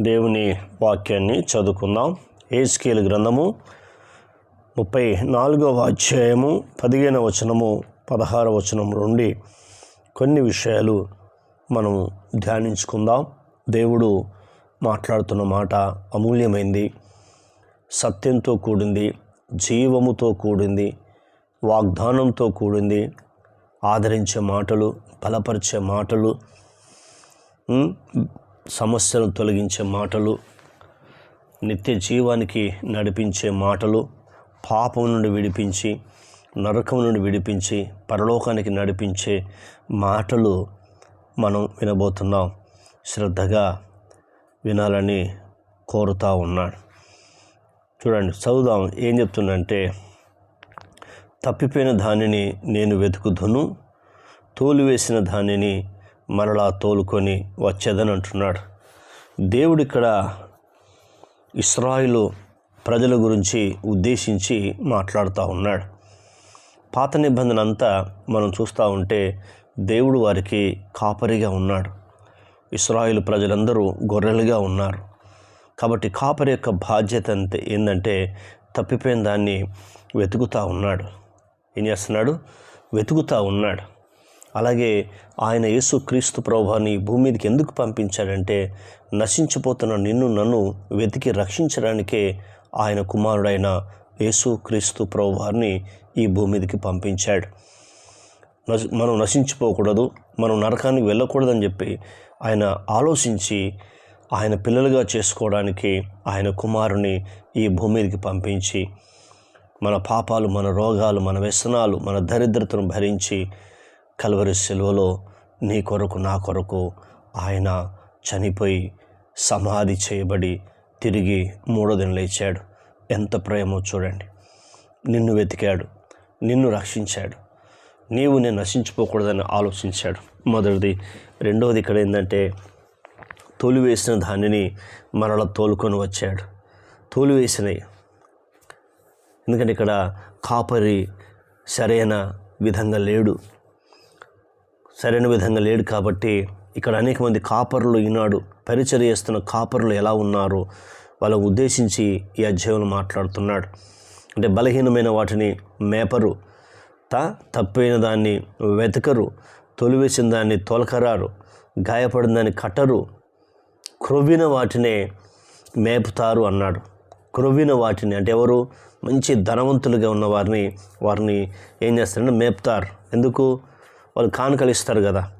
దేవుని వాక్యాన్ని చదువుకుందాం. ఏస్కేల్ గ్రంథము ముప్పై నాలుగవ అధ్యాయము పదిహేను వచనము పదహార వచనం నుండి కొన్ని విషయాలు మనము ధ్యానించుకుందాం. దేవుడు మాట్లాడుతున్న మాట అమూల్యమైంది సత్యంతో కూడింది జీవముతో కూడింది వాగ్దానంతో కూడింది ఆదరించే మాటలు బలపరిచే మాటలు సమస్యను తొలగించే మాటలు నిత్య జీవానికి నడిపించే మాటలు పాపం నుండి విడిపించి నరకం నుండి విడిపించి పరలోకానికి నడిపించే మాటలు మనం వినబోతున్నాం. శ్రద్ధగా వినాలని కోరుతా ఉన్నాడు చూడండి చదువుదాం. ఏం చెప్తుందంటే తప్పిపోయిన దానిని నేను వెతుకుదును తోలివేసిన దానిని మరలా తోలుకొని వచ్చేదని అంటున్నాడు. దేవుడు ఇక్కడ ఇస్రాయిలు ప్రజల గురించి ఉద్దేశించి మాట్లాడుతూ ఉన్నాడు. పాత నిబంధన అంతా మనం చూస్తూ ఉంటే దేవుడు వారికి కాపరిగా ఉన్నాడు. ఇస్రాయిల్ ప్రజలందరూ గొర్రెలుగా ఉన్నారు. కాబట్టి కాపరి యొక్క బాధ్యత అంతే ఏంటంటే తప్పిపోయిన దాన్ని వెతుకుతూ ఉన్నాడు. ఏం చేస్తున్నాడు? వెతుకుతూ ఉన్నాడు. అలాగే ఆయన యేసు క్రీస్తు ప్రభువాన్ని ఈ భూమి మీదకి ఎందుకు పంపించాడంటే నశించిపోతున్న నిన్ను నన్ను వెతికి రక్షించడానికే ఆయన కుమారుడైన యేసు క్రీస్తు ప్రభువారిని ఈ భూమి మీదకి పంపించాడు. నశ- మనం నశించిపోకూడదు మనం నరకానికి వెళ్ళకూడదని చెప్పి ఆయన ఆలోచించి ఆయన పిల్లలుగా చేసుకోవడానికి ఆయన కుమారుని ఈ భూమి మీదకి పంపించి మన పాపాలు మన రోగాలు మన వ్యసనాలు మన దరిద్రతను భరించి కలువరి సెలవులో నీ కొరకు నా కొరకు ఆయన చనిపోయి సమాధి చేయబడి తిరిగి మూడో దిన లేచాడు. ఎంత ప్రేమో చూడండి. నిన్ను వెతికాడు. నిన్ను రక్షించాడు. నీవు నేను నశించిపోకూడదని ఆలోచించాడు. మొదటిది. రెండవది ఇక్కడ ఏంటంటే తోలివేసిన దానిని మరల తోలుకొని వచ్చాడు. తోలివేసినవి ఎందుకంటే ఇక్కడ కాపరి సరైన విధంగా లేడు. సరైన విధంగా లేడు కాబట్టి ఇక్కడ అనేక మంది కాపరులు ఈనాడు పరిచర్య చేస్తున్న కాపరులు ఎలా ఉన్నారో వాళ్ళకు ఉద్దేశించి ఈ అధ్యాయంలో మాట్లాడుతున్నాడు. అంటే బలహీనమైన వాటిని మేపరు. తా తప్పైన దాన్ని వెతకరు. తొలివేసిన దాన్ని తొలకరారు. గాయపడిన దాన్ని కట్టరు. క్రొవ్విన వాటినే మేపుతారు అన్నాడు. క్రొవ్విన వాటిని అంటే ఎవరు? మంచి ధనవంతులుగా ఉన్న వారిని వారిని ఏం చేస్తారంటే మేపుతారు. ఎందుకు? వాళ్ళు కానుకలు ఇస్తారు కదా.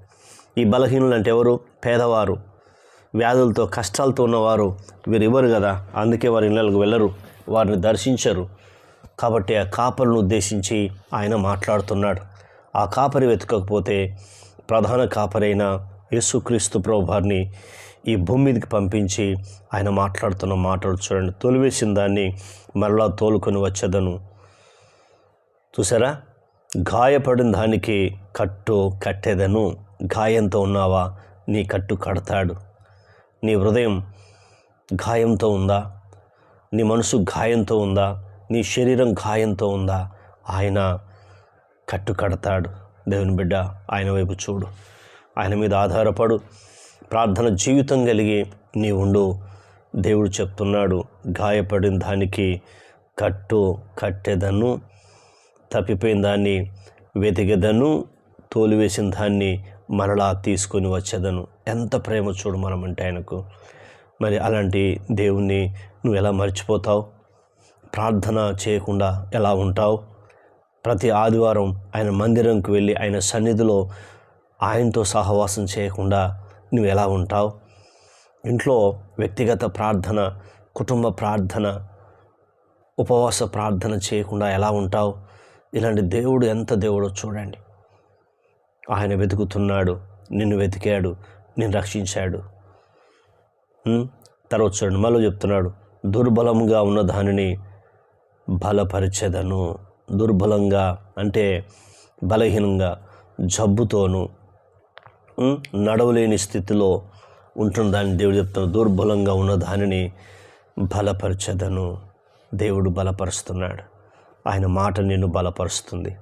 ఈ బలహీనులు అంటే ఎవరు? పేదవారు. వ్యాధులతో కష్టాలతో ఉన్నవారు వీరు ఇవ్వరు కదా. అందుకే వారి ఇళ్ళకు వెళ్ళరు వారిని దర్శించరు. కాబట్టి ఆ కాపరులను ఉద్దేశించి ఆయన మాట్లాడుతున్నాడు. ఆ కాపరి వెతకకపోతే ప్రధాన కాపరైన యేసుక్రీస్తు ప్రభువారిని ఈ భూమి మీదకి పంపించి ఆయన మాట్లాడుతున్న మాటలు చూడండి. తొలివేసిన దాన్ని మరలా తోలుకొని వచ్చేదను. చూసారా? గాయపడిన దానికి కట్టు కట్టేదను గాయంతో ఉన్నావా? నీ కట్టు కడతాడు. నీ హృదయం గాయంతో ఉందా? నీ మనసు గాయంతో ఉందా? నీ శరీరం గాయంతో ఉందా? ఆయన కట్టు కడతాడు. దేవుని బిడ్డ ఆయన వైపు చూడు. ఆయన మీద ఆధారపడు. ప్రార్థన జీవితం కలిగి నీ ఉండు. దేవుడు చెప్తున్నాడు గాయపడిన దానికి కట్టు కట్టేదను తప్పిపోయిన దాన్ని వెతికేదను తోలివేసిన దాన్ని మరలా తీసుకొని వచ్చేదను. ఎంత ప్రేమ చూడు మనం అంటే ఆయనకు. మరి అలాంటి దేవుణ్ణి నువ్వు ఎలా మర్చిపోతావు? ప్రార్థన చేయకుండా ఎలా ఉంటావు? ప్రతి ఆదివారం ఆయన మందిరంకి వెళ్ళి ఆయన సన్నిధిలో ఆయనతో సహవాసం చేయకుండా నువ్వు ఎలా ఉంటావు? ఇంట్లో వ్యక్తిగత ప్రార్థన కుటుంబ ప్రార్థన ఉపవాస ప్రార్థన చేయకుండా ఎలా ఉంటావు? ఇలాంటి దేవుడు ఎంత దేవుడో చూడండి. ఆయన వెతుకుతున్నాడు నిన్ను వెతికాడు నిన్ను రక్షించాడు. తర్వాత చూడండి మళ్ళీ చెప్తున్నాడు దుర్బలంగా ఉన్న దానిని బలపరిచెదను. దుర్బలంగా అంటే బలహీనంగా జబ్బుతోను నడవలేని స్థితిలో ఉంటున్న దాన్ని దేవుడు చెప్తున్నాడు దుర్బలంగా ఉన్న దానిని బలపరచదను. దేవుడు బలపరుస్తున్నాడు. ఆయన మాట నిన్ను బలపరుస్తుంది.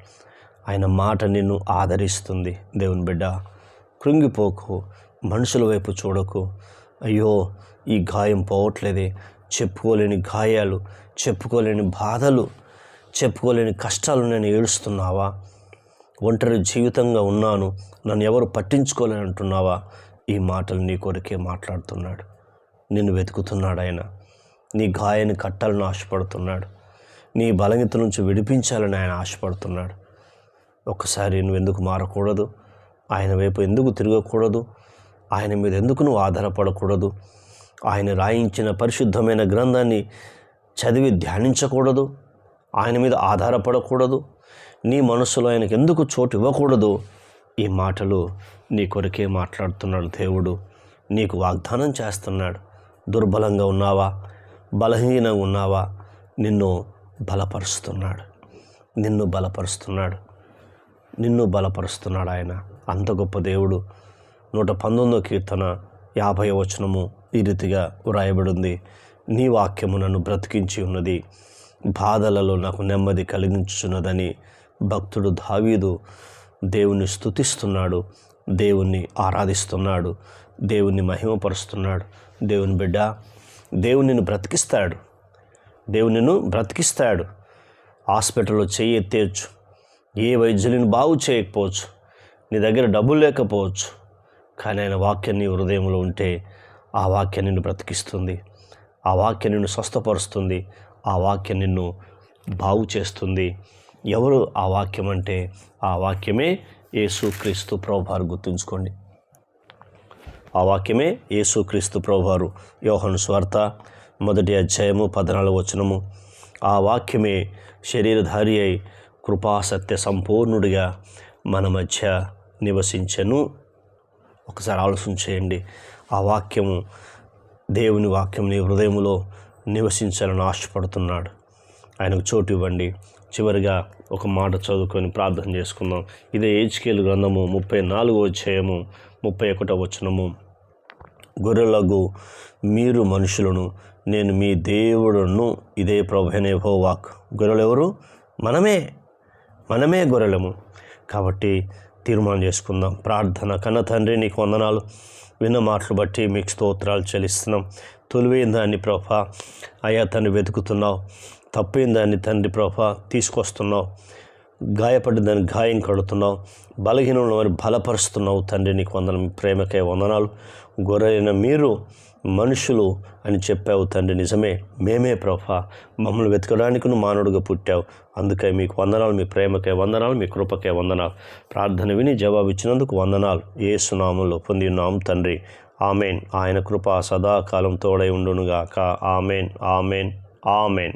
ఆయన మాట నిన్ను ఆదరిస్తుంది. దేవుని బిడ్డ కృంగిపోకు మనుషుల వైపు చూడకు. అయ్యో ఈ గాయం పోవట్లేదే. చెప్పుకోలేని గాయాలు చెప్పుకోలేని బాధలు చెప్పుకోలేని కష్టాలు నేను ఏడుస్తున్నావా? ఒంటరి జీవితంగా ఉన్నాను నన్ను ఎవరు పట్టించుకోలేని అంటున్నావా? ఈ మాటలు నీ కొరకే మాట్లాడుతున్నాడు. నిన్ను వెతుకుతున్నాడు ఆయన. నీ గాయాన్ని కట్టాలని ఆశపడుతున్నాడు. నీ బలహీత నుంచి విడిపించాలని ఆయన ఆశపడుతున్నాడు. ఒక్కసారి నువ్వు ఎందుకు మారకూడదు? ఆయన వైపు ఎందుకు తిరగకూడదు? ఆయన మీద ఎందుకు నువ్వు ఆధారపడకూడదు? ఆయన రాయించిన పరిశుద్ధమైన గ్రంథాన్ని చదివి ధ్యానించకూడదు? ఆయన మీద ఆధారపడకూడదు? నీ మనసులో ఆయనకు ఎందుకు చోటు ఇవ్వకూడదు? ఈ మాటలు నీ కొరకే మాట్లాడుతున్నాడు దేవుడు. నీకు వాగ్దానం చేస్తున్నాడు. దుర్బలంగా ఉన్నావా? బలహీనంగా ఉన్నావా? నిన్ను బలపరుస్తున్నాడు. నిన్ను బలపరుస్తున్నాడు. నిన్ను బలపరుస్తున్నాడు ఆయన. అంత గొప్ప దేవుడు. నూట పంతొమ్మిదో కీర్తన యాభై వచనము ఈ రీతిగా వ్రాయబడింది. నీ వాక్యము నన్ను బ్రతికించి ఉన్నది. బాధలలో నాకు నెమ్మది కలిగించున్నదని భక్తుడు దావీదు దేవుణ్ణి స్థుతిస్తున్నాడు దేవుణ్ణి ఆరాధిస్తున్నాడు. దేవుణ్ణి మహిమపరుస్తున్నాడు. దేవుని బిడ్డ దేవుని నిన్ను బ్రతికిస్తాడు. దేవుని నిన్ను బ్రతికిస్తాడు. హాస్పిటల్లో చెయ్యి ఎత్తేయచ్చు. ఏ వైద్యులను బాగు చేయకపోవచ్చు. నీ దగ్గర డబ్బులు లేకపోవచ్చు. కానీ ఆయన వాక్యం నీ హృదయంలో ఉంటే ఆ వాక్యం నిన్ను బ్రతికిస్తుంది. ఆ వాక్యం నిన్ను స్వస్థపరుస్తుంది. ఆ వాక్యం నిన్ను బాగు చేస్తుంది. ఎవరు ఆ వాక్యం అంటే? ఆ వాక్యమే యేసుక్రీస్తు ప్రభువారు గుర్తుంచుకోండి. ఆ వాక్యమే యేసుక్రీస్తు ప్రభువారు యోహను స్వార్త మొదటి అధ్యాయము పద్నాలుగు వచనము. ఆ వాక్యమే శరీరధారి అయి కృపాసత్య సంపూర్ణుడిగా మన మధ్య నివసించను. ఒకసారి ఆలోచన చేయండి. ఆ వాక్యము దేవుని వాక్యం నీ హృదయంలో నివసించాలని ఆశపడుతున్నాడు. ఆయనకు చోటు ఇవ్వండి. చివరిగా ఒక మాట చదువుకొని ప్రార్థన చేసుకుందాం. ఇదే ఏజ్కేలు గ్రంథము ముప్పై నాలుగో అధ్యాయము ముప్పై ఒకటో వచనము. గొర్రెలకు మీరు మనుషులను నేను మీ దేవుడును. ఇదే ప్రభునే వాక్ గొర్రెలు ఎవరు మనమే. మనమే గొర్రెలము. కాబట్టి తీర్మానం చేసుకుందాం. ప్రార్థన కన్న తండ్రి నీకు వందనాలు. విన్న మాటలు బట్టి మీకు స్తోత్రాలు చెల్లిస్తున్నాం. తొలివైన దాన్ని ప్రభ అయ్యా తండ్రి వెతుకుతున్నావు. తప్పైన దాన్ని తండ్రి ప్రభ తీసుకొస్తున్నావు. గాయపడ్డ దానికి గాయం కడుతున్నావు బలహీనంలో మరి బలపరుస్తున్నావు తండ్రి నీకు వందనం మీ ప్రేమకే వందనాలు. గొర్రెలైన మీరు మనుషులు అని చెప్పావు తండ్రి నిజమే మేమే ప్రభా మమ్మల్ని వెతకడానికి నువ్వు మానవుడిగా పుట్టావు. అందుకే మీకు వందనాలు మీ ప్రేమకే వందనాలు మీ కృపకే వందనాలు. ప్రార్థన విని జవాబు ఇచ్చినందుకు వందనాలు. ఏ సునామంలో పొంది ఉన్నాం తండ్రి. ఆమెన్. ఆయన కృప సదాకాలం తోడై ఉండునుగాక. ఆమెన్. ఆమెన్. ఆమెన్.